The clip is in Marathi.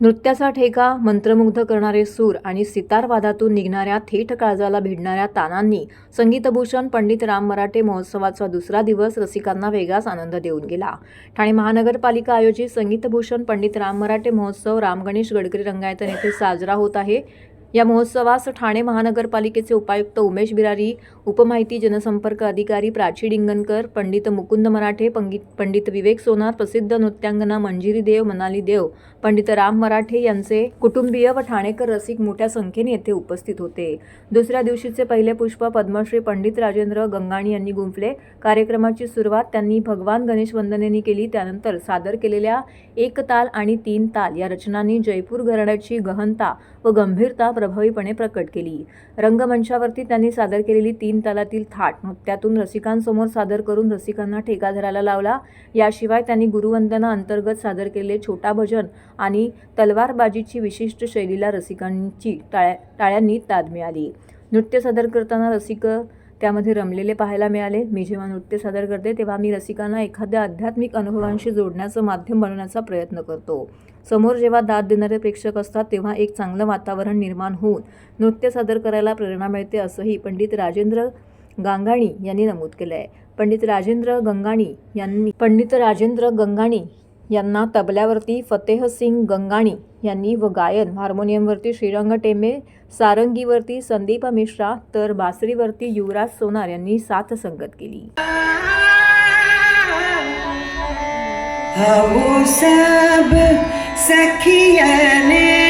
नृत्याचा ठेका मंत्रमुग्ध करणारे सूर आणि सितारवादातून निघणाऱ्या थेट काळजाला भिडणाऱ्या तानांनी संगीतभूषण पंडित राम मराठे महोत्सवाचा दुसरा दिवस रसिकांना वेगळाच आनंद देऊन गेला. ठाणे महानगरपालिका आयोजित संगीतभूषण पंडित राम मराठे महोत्सव रामगणेश गडकरी रंगायतन येथे साजरा होत आहे. या महोत्सवास ठाणे महानगरपालिकेचे उपायुक्त उमेश बिरारी उपमाहिती जनसंपर्क अधिकारी प्राची डिंगणकर पंडित मुकुंद मराठे पंडित पंडित विवेक सोनार प्रसिद्ध नृत्यांगना मंजिरी देव मनाली देव पंडित राम मराठे यांचे कुटुंबीय व ठाणेकर रसिक मोठ्या संख्येने येथे उपस्थित होते. दुसऱ्या दिवशीचे पहिले पुष्प पद्मश्री पंडित राजेंद्र गंगाणी यांनी गुंफले. कार्यक्रमाची सुरुवात त्यांनी भगवान गणेश वंदनेनी केली. त्यानंतर सादर केलेल्या एक ताल आणि तीन ताल या रचनांनी जयपूर घराण्याची गहनता व गंभीरता प्रभावीपणे प्रकट केली. रंगमंचावरती त्यांनी सादर केलेली तीन तालातील थाट नृत्यातून रसिकांसमोर सादर करून रसिकांना ठेका धरायला लावला. याशिवाय त्यांनी गुरुवंदना अंतर्गत सादर केलेले छोटा भजन आणि तलवारबाजीची विशिष्ट शैलीला रसिकांची टाळ्या टाळ्यांनी ताद मिळाली. नृत्य सादर करताना रसिक त्यामध्ये रमलेले पाहायला मिळाले. मी जेव्हा नृत्य सादर करते तेव्हा मी रसिकांना एखाद्या आध्यात्मिक अनुभवांशी जोडण्याचं माध्यम बनवण्याचा प्रयत्न करतो. समोर जेव्हा दाद देणारे प्रेक्षक असतात तेव्हा एक चांगलं वातावरण निर्माण होऊन नृत्य सादर करायला प्रेरणा मिळते असंही पंडित राजेंद्र गांगाणी यांनी नमूद केलं आहे पंडित राजेंद्र गंगाणी यांनी पंडित राजेंद्र गंगाणी यांना तबल्यावरती फतेह सिंग गंगाणी यांनी व गायन हार्मोनियमवरती श्रीरंग टेंबे सारंगीवरती संदीप मिश्रा तर बासरीवरती युवराज सोनार यांनी साथ संगत केली. आओ सब सखिया ने